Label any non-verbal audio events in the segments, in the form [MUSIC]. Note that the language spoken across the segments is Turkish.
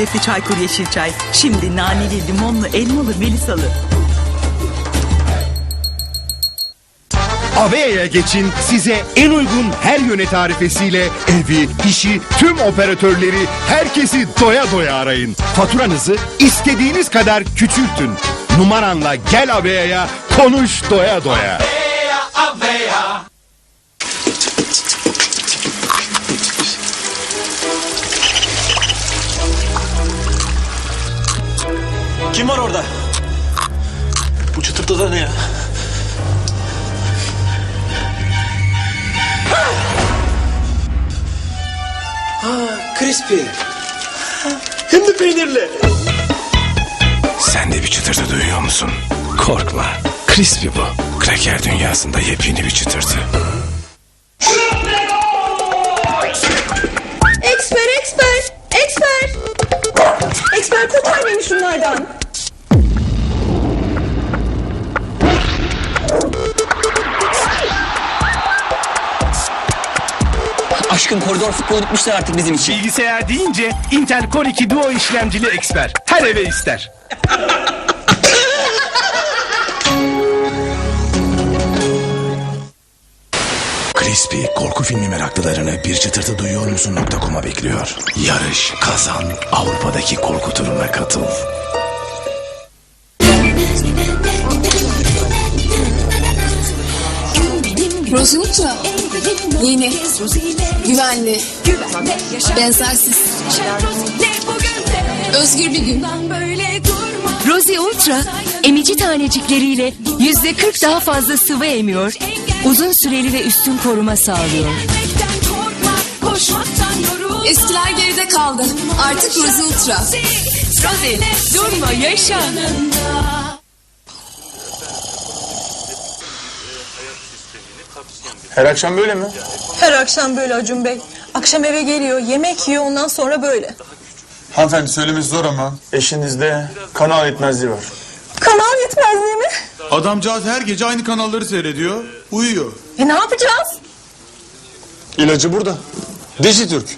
Lezzetli Çaykur Yeşil Çay. Şimdi naneli, limonlu, elmalı, melisalı. Avea'ya geçin size en uygun her yöne tarifesiyle evi, işi, tüm operatörleri, herkesi doya doya arayın. Faturanızı istediğiniz kadar küçültün. Numaranla gel Avea'ya konuş doya doya. Kim var orada? Bu çıtırtıda ne ya? Ha, crispy. Hem de peynirli. Sen de bir çıtırtı duyuyor musun? Korkma. Crispy bu. Kraker dünyasında yepyeni bir çıtırtı. Eksper, eksper, eksper. Eksper kurtar beni şunlardan. Aşkım koridor futbolu bitmişler artık bizim için. Bilgisayar deyince Intel Core 2 Duo işlemcili eksper. Her eve ister. Crispy korku filmi meraklılarını bir çıtırtı duyuyor musun .com'a bekliyor. Yarış, kazan, Avrupa'daki korku turuna katıl. Ultra. Yeni, güvenli, benzersiz. Özgür bir gün. Rosie Ultra emici tanecikleriyle yüzde 40 daha fazla sıvı emiyor, uzun süreli ve üstün koruma sağlıyor. Eskiler geride kaldı. Artık Rosie Ultra. Rosie, durma yaşa. Her akşam böyle mi? Her akşam böyle Acun Bey. Akşam eve geliyor, yemek yiyor, ondan sonra böyle. Hanımefendi söylemesi zor ama eşinizde kanal yetmezliği var. Kanal yetmezliği mi? Adamcağız her gece aynı kanalları seyrediyor, uyuyor. E ne yapacağız? İlacı burada. Dijitürk.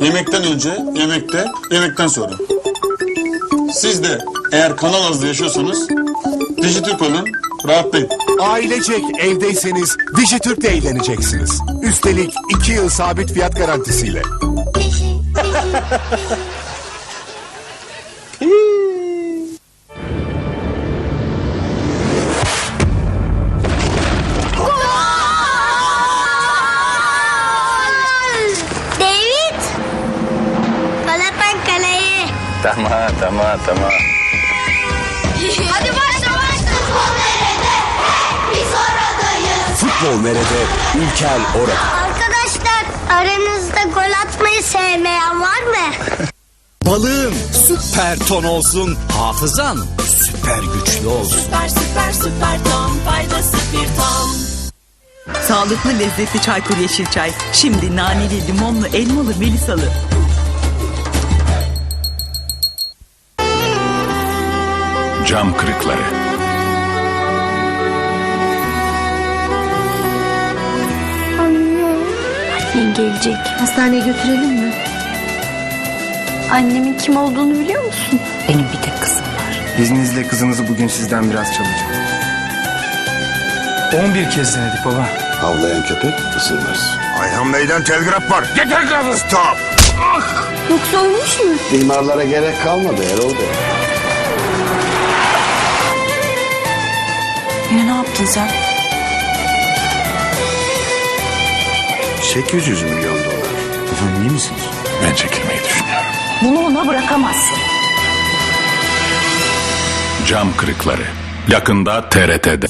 Yemekten önce, yemekte, yemekten sonra. Siz de eğer kanal azlı yaşıyorsanız Dijitürk alın, rahatlayın. Ailecek evdeyseniz Dijitürk'te eğleneceksiniz. Üstelik 2 yıl sabit fiyat garantisiyle. David! Kalatan kaleyi. Tamam tamam tamam. [LAUGHS] nerede? Ülker orada. Arkadaşlar aranızda gol atmayı sevmeyen var mı? [LAUGHS] Balığın süper ton olsun. Hafızan süper güçlü olsun. Süper süper süper tam faydası bir tam. Sağlıklı lezzetli Çaykur Yeşil Çay. Şimdi naneli, limonlu, elmalı, melisalı. Cam kırıkları. Gelecek. Hastaneye götürelim mi? Annemin kim olduğunu biliyor musun? Benim bir tek kızım var. İzninizle kızınızı bugün sizden biraz çalacağım. 11 kez denedik baba. Havlayan köpek ısırmaz. Ayhan Bey'den telgraf var. Get telgrafı stop. Yoksa ölmüş mü? Mimarlara gerek kalmadı Erol Bey. Yine ne yaptın sen? 800 milyon dolar. Efendim iyi misiniz? Ben çekilmeyi düşünüyorum. Bunu ona bırakamazsın. Cam kırıkları. Yakında TRT'de.